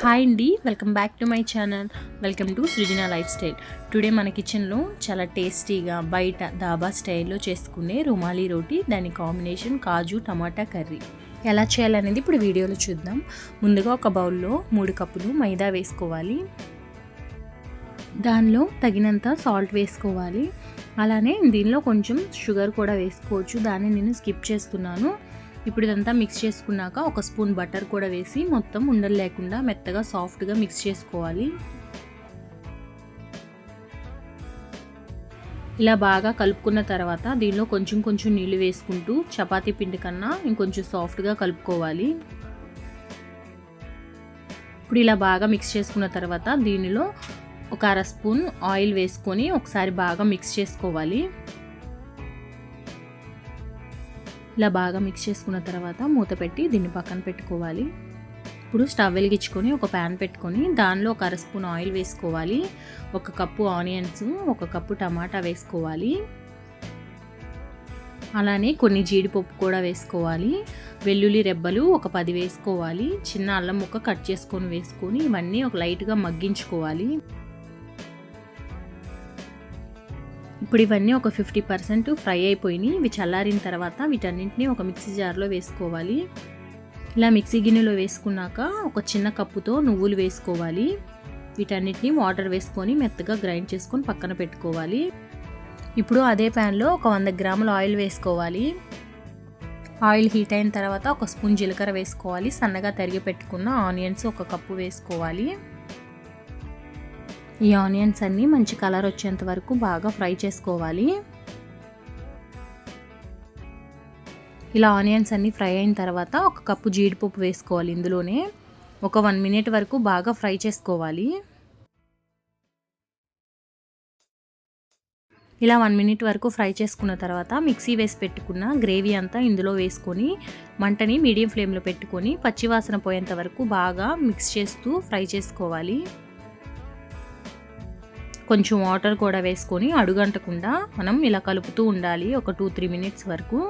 Hi అండి welcome back to my channel. Welcome to Srujana lifestyle today మన కిచెన్లో చాలా టేస్టీగా బయట దాబా స్టైల్లో చేసుకునే రుమాలి రోటీ దాని కాంబినేషన్ కాజు టమాటా కర్రీ. ఎలా చేయాలనేది ఇప్పుడు వీడియోలో చూద్దాం. ముందుగా ఒక బౌల్లో మూడు కప్పులు మైదా వేసుకోవాలి. దానిలో తగినంత సాల్ట్ వేసుకోవాలి. అలానే దీనిలో కొంచెం షుగర్ కూడా వేసుకోవచ్చు. దాన్ని నేను స్కిప్ చేస్తున్నాను. ఇప్పుడు ఇదంతా మిక్స్ చేసుకున్నాక ఒక స్పూన్ బటర్ కూడా వేసి మొత్తం ఉండలు లేకుండా మెత్తగా సాఫ్ట్గా మిక్స్ చేసుకోవాలి. ఇలా బాగా కలుపుకున్న తర్వాత దీనిలో కొంచెం కొంచెం నీళ్ళు వేసుకుంటూ చపాతీ పిండి కన్నా ఇంకొంచెం సాఫ్ట్గా కలుపుకోవాలి. ఇప్పుడు ఇలా బాగా మిక్స్ చేసుకున్న తర్వాత దీనిలో ఒక అర స్పూన్ ఆయిల్ వేసుకొని ఒకసారి బాగా మిక్స్ చేసుకోవాలి. ఇలా బాగా మిక్స్ చేసుకున్న తర్వాత మూత పెట్టి దీన్ని పక్కన పెట్టుకోవాలి. ఇప్పుడు స్టవ్ వెలిగించుకొని ఒక ప్యాన్ పెట్టుకొని దానిలో ఒక అర స్పూన్ ఆయిల్ వేసుకోవాలి. ఒక కప్పు ఆనియన్స్ ఒక కప్పు టమాటా వేసుకోవాలి. అలానే కొన్ని జీడిపప్పు కూడా వేసుకోవాలి. వెల్లుల్లి రెబ్బలు ఒక పది వేసుకోవాలి. చిన్న అల్లం ముక్క కట్ చేసుకొని వేసుకొని ఇవన్నీ ఒక లైట్గా మగ్గించుకోవాలి. ఇప్పుడు ఇవన్నీ ఒక ఫిఫ్టీ పర్సెంట్ ఫ్రై అయిపోయినాయి. ఇవి చల్లారిన తర్వాత వీటన్నింటినీ ఒక మిక్సీ జార్లో వేసుకోవాలి. ఇలా మిక్సీ గిన్నెలో వేసుకున్నాక ఒక చిన్న కప్పుతో నువ్వులు వేసుకోవాలి. వీటన్నిటిని వాటర్ వేసుకొని మెత్తగా గ్రైండ్ చేసుకొని పక్కన పెట్టుకోవాలి. ఇప్పుడు అదే ప్యాన్లో ఒక వంద గ్రాముల ఆయిల్ వేసుకోవాలి. ఆయిల్ హీట్ అయిన తర్వాత ఒక స్పూన్ జీలకర్ర వేసుకోవాలి. సన్నగా తరిగి పెట్టుకున్న ఆనియన్స్ ఒక కప్పు వేసుకోవాలి. ఈ ఆనియన్స్ అన్నీ మంచి కలర్ వచ్చేంత వరకు బాగా ఫ్రై చేసుకోవాలి. ఇలా ఆనియన్స్ అన్నీ ఫ్రై అయిన తర్వాత ఒక కప్పు జీడిపప్పు వేసుకోవాలి ఇందులోనే. ఒక వన్ మినిట్ వరకు బాగా ఫ్రై చేసుకోవాలి. ఇలా వన్ మినిట్ వరకు ఫ్రై చేసుకున్న తర్వాత మిక్సీ వేసి పెట్టుకున్న గ్రేవీ అంతా ఇందులో వేసుకొని మంటని మీడియం ఫ్లేమ్లో పెట్టుకొని పచ్చివాసన పోయేంత వరకు బాగా మిక్స్ చేస్తూ ఫ్రై చేసుకోవాలి. కొంచెం వాటర్ కూడా వేసుకొని అడుగంటకుండా మనం ఇలా కలుపుతూ ఉండాలి ఒక టూ త్రీ మినిట్స్ వరకు.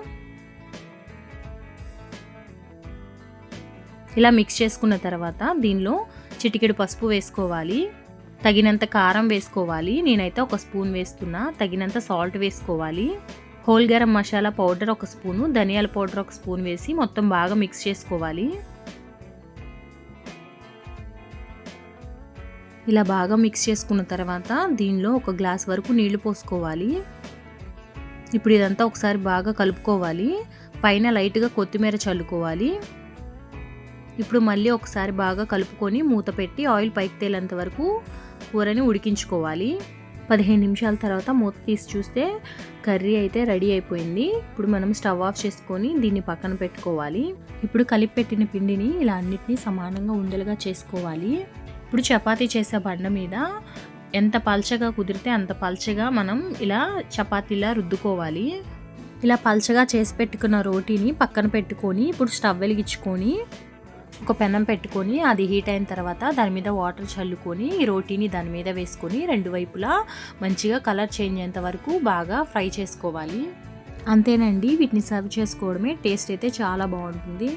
ఇలా మిక్స్ చేసుకున్న తర్వాత దీనిలో చిటికెడు పసుపు వేసుకోవాలి. తగినంత కారం వేసుకోవాలి. నేనైతే ఒక స్పూన్ వేస్తున్నా. తగినంత సాల్ట్ వేసుకోవాలి. హోల్ గరం మసాలా పౌడర్ ఒక స్పూను ధనియాల పౌడర్ ఒక స్పూన్ వేసి మొత్తం బాగా మిక్స్ చేసుకోవాలి. ఇలా బాగా మిక్స్ చేసుకున్న తర్వాత దీనిలో ఒక గ్లాస్ వరకు నీళ్ళు పోసుకోవాలి. ఇప్పుడు ఇదంతా ఒకసారి బాగా కలుపుకోవాలి. పైన లైట్గా కొత్తిమీర చల్లుకోవాలి. ఇప్పుడు మళ్ళీ ఒకసారి బాగా కలుపుకొని మూత పెట్టి ఆయిల్ పైకి తేలేంత వరకు కూరని ఉడికించుకోవాలి. పదిహేను నిమిషాల తర్వాత మూత తీసి చూస్తే కర్రీ అయితే రెడీ అయిపోయింది. ఇప్పుడు మనం స్టవ్ ఆఫ్ చేసుకొని దీన్ని పక్కన పెట్టుకోవాలి. ఇప్పుడు కలిపి పెట్టిన పిండిని ఇలా అన్నిటినీ సమానంగా ఉండలుగా చేసుకోవాలి. ఇప్పుడు చపాతీ చేసే బండ మీద ఎంత పల్చగా కుదిరితే అంత పల్చగా మనం ఇలా చపాతీలా రుద్దుకోవాలి. ఇలా పల్చగా చేసి పెట్టుకున్న రోటీని పక్కన పెట్టుకొని ఇప్పుడు స్టవ్ వెలిగించుకొని ఒక పెనం పెట్టుకొని అది హీట్ అయిన తర్వాత దాని మీద వాటర్ చల్లుకొని ఈ రోటీని దాని మీద వేసుకొని రెండు వైపులా మంచిగా కలర్ చేంజ్ అయ్యేంత వరకు బాగా ఫ్రై చేసుకోవాలి. అంతేనండి వీటిని సర్వ్ చేసుకోవడమే టేస్ట్ అయితే చాలా బాగుంటుంది.